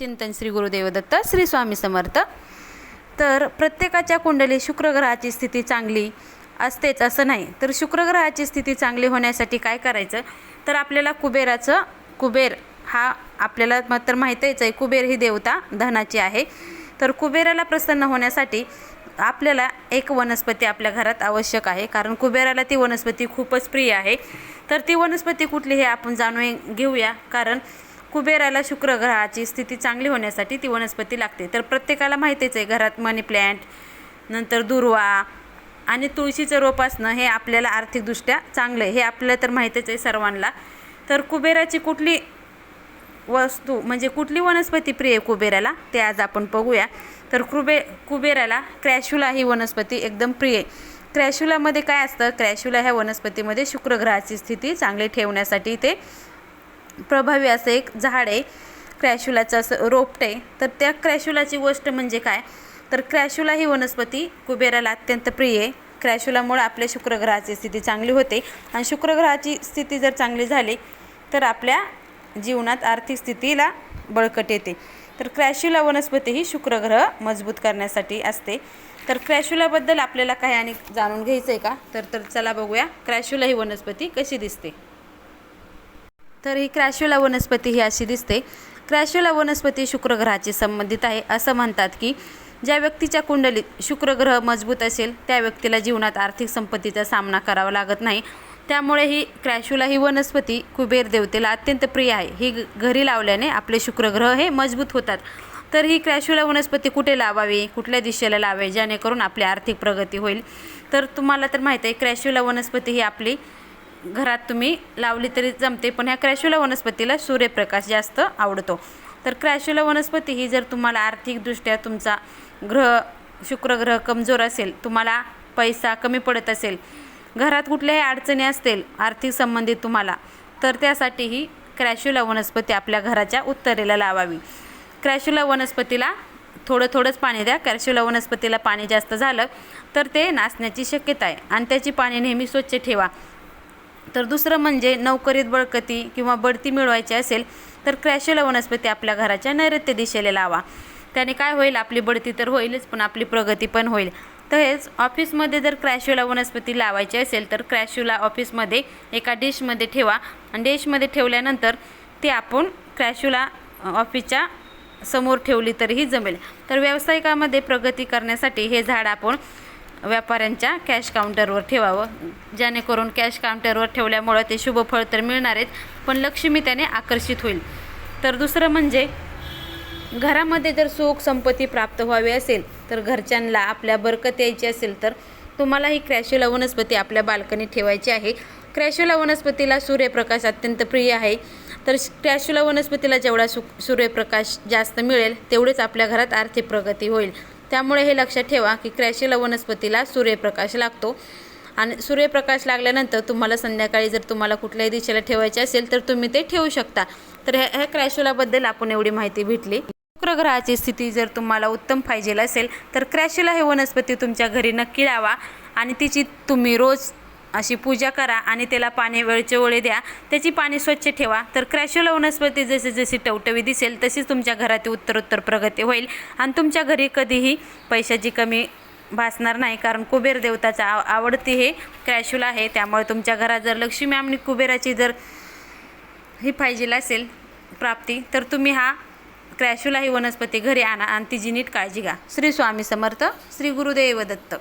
चिंतन श्री गुरुदेव दत्त श्री स्वामी समर्थ. तर प्रत्येकाच्या कुंडली शुक्रग्रहाची स्थिती चांगली असतेच असं नाही. तर शुक्रग्रहाची स्थिती चांगली होण्यासाठी काय करायचं? तर आपल्याला कुबेराचं कुबेर हा आपल्याला म- तर माहीतच आहे कुबेर ही देवता धनाची आहे. तर कुबेराला प्रसन्न होण्यासाठी आपल्याला एक वनस्पती आपल्या घरात आवश्यक आहे. कारण कुबेराला ती वनस्पती खूपच प्रिय आहे. तर ती वनस्पती कुठली हे आपण जाणून घेऊया. कारण कुबेराला शुक्र ग्रहाची स्थिती चांगली होण्यासाठी ती वनस्पती लागते. तर प्रत्येकाला माहितीच आहे घरात मनी प्लॅन्ट नंतर दुर्वा आणि तुळशीचं रोप असणं हे आपल्याला आर्थिकदृष्ट्या चांगलं आहे. हे आपल्याला तर माहितीच आहे सर्वांना. तर कुबेराची कुठली वस्तू म्हणजे कुठली वनस्पती प्रिय आहे कुबेराला ते आज आपण बघूया. तर कुबे कुबेराला क्रॅशुला ही वनस्पती एकदम प्रिय आहे. क्रॅशुलामध्ये काय असतं? क्रॅशुला ह्या वनस्पतीमध्ये शुक्रग्रहाची स्थिती चांगली ठेवण्यासाठी ते प्रभावी असं एक झाड आहे क्रॅशुलाचं असं रोपट आहे. तर त्या क्रॅशुलाची गोष्ट म्हणजे काय? तर क्रॅशुला ही वनस्पती कुबेराला अत्यंत प्रिय आहे. क्रॅशुलामुळे आपल्या शुक्रग्रहाची स्थिती चांगली होते. आणि शुक्रग्रहाची स्थिती जर चांगली झाली तर आपल्या जीवनात आर्थिक स्थितीला बळकट येते. तर क्रॅशुला वनस्पती ही शुक्रग्रह मजबूत करण्यासाठी असते. तर क्रॅशुलाबद्दल आपल्याला काही आणि जाणून घ्यायचं आहे का? तर तर चला बघूया. क्रॅशुला ही वनस्पती कशी दिसते? तर ही क्रॅशुला वनस्पती ही अशी दिसते. क्रॅशुला वनस्पती शुक्रग्रहाची संबंधित आहे. असं म्हणतात की ज्या व्यक्तीच्या कुंडलीत शुक्रग्रह मजबूत असेल त्या व्यक्तीला जीवनात आर्थिक संपत्तीचा सामना करावा लागत नाही. त्यामुळे ही क्रॅशुला ही वनस्पती कुबेर देवतेला अत्यंत प्रिय आहे. ही घरी लावल्याने आपले शुक्रग्रह हे मजबूत होतात. तर ही क्रॅशुला वनस्पती कुठे लावावी? कुठल्या दिशेला लावावी? जेणेकरून आपली आर्थिक प्रगती होईल. तर तुम्हाला तर माहीत आहे क्रॅशुला वनस्पती ही आपली घरात तुम्ही लावली तरी जमते पण ह्या क्रॅशुला वनस्पतीला सूर्यप्रकाश जास्त आवडतो. तर क्रॅशुला वनस्पती ही जर तुम्हाला आर्थिकदृष्ट्या तुमचा ग्रह शुक्रग्रह कमजोर असेल तुम्हाला पैसा कमी पडत असेल घरात कुठल्याही अडचणी असतील आर्थिक संबंधित तुम्हाला तर त्यासाठी ही क्रॅशुला वनस्पती आपल्या घराच्या उत्तरेला लावावी. क्रॅशुला वनस्पतीला थोडं थोडंच पाणी द्या. क्रॅशुला वनस्पतीला पाणी जास्त झालं तर ते नाचण्याची शक्यता आहे. आणि त्याची पाणी नेहमी स्वच्छ ठेवा. तर दुसरं म्हणजे नोकरीत बळकती किंवा बढती मिळवायची असेल तर क्रॅशुला वनस्पती आपल्या घराच्या नैऋत्य दिशेला लावा. त्याने काय होईल? आपली बढती तर होईलच पण आपली प्रगती पण होईल. तसेच ऑफिसमध्ये जर क्रॅशुला वनस्पती लावायची असेल तर क्रॅशुला ऑफिसमध्ये एका डिशमध्ये ठेवा. आणि डिशमध्ये ठेवल्यानंतर ते आपण क्रॅशुला ऑफिसच्या समोर ठेवली तरीही जमेल. तर व्यावसायिकामध्ये प्रगती करण्यासाठी हे झाड आपण व्यापाऱ्यांच्या कॅश काउंटरवर ठेवावं. जेणेकरून कॅश काउंटरवर ठेवल्यामुळं ते शुभ फळ तर आहेत पण लक्ष्मी त्याने आकर्षित होईल. तर दुसरं म्हणजे घरामध्ये जर सुख संपत्ती प्राप्त व्हावी असेल तर घरच्यांना आपल्या बरकत यायची असेल तर तुम्हाला ही क्रॅशुला वनस्पती आपल्या बाल्कनीत ठेवायची आहे. क्रॅशुला वनस्पतीला सूर्यप्रकाश अत्यंत प्रिय आहे. तर क्रॅशुला वनस्पतीला जेवढा सु सूर्यप्रकाश जास्त मिळेल तेवढेच आपल्या घरात आर्थिक प्रगती होईल. त्यामुळे हे लक्षात ठेवा की क्रॅशुला वनस्पतीला सूर्यप्रकाश लागतो. आणि सूर्यप्रकाश लागल्यानंतर तुम्हाला संध्याकाळी जर तुम्हाला कुठल्याही दिशेला ठेवायचे असेल तर तुम्ही ते ठेवू शकता. तर ह्या ह्या क्रॅशुलाबद्दल आपण एवढी माहिती भेटली. शुक्रग्रहाची स्थिती जर तुम्हाला उत्तम पाहिजे असेल तर क्रॅशुला हे वनस्पती तुमच्या घरी नक्की लावा आणि तिची तुम्ही रोज अशी पूजा करा आणि त्याला पाणी वेळचे ओळे द्या. त्याची पाणी स्वच्छ ठेवा. तर क्रॅशोला वनस्पती जशी जशी टवटवी दिसेल तशीच तुमच्या घरातील उत्तरोत्तर प्रगती होईल. आणि तुमच्या घरी कधीही पैशाची कमी भासणार नाही कारण कुबेर देवताचा आव आवडती हे क्रॅशुला आहे. त्यामुळे तुमच्या घरात जर लक्ष्मी आणि कुबेराची जर ही पाहिजेल असेल प्राप्ती तर तुम्ही हा क्रॅशुला ही वनस्पती घरी आणा आणि तिची नीट काळजी घ्या. श्री स्वामी समर्थ श्री गुरुदेव दत्त.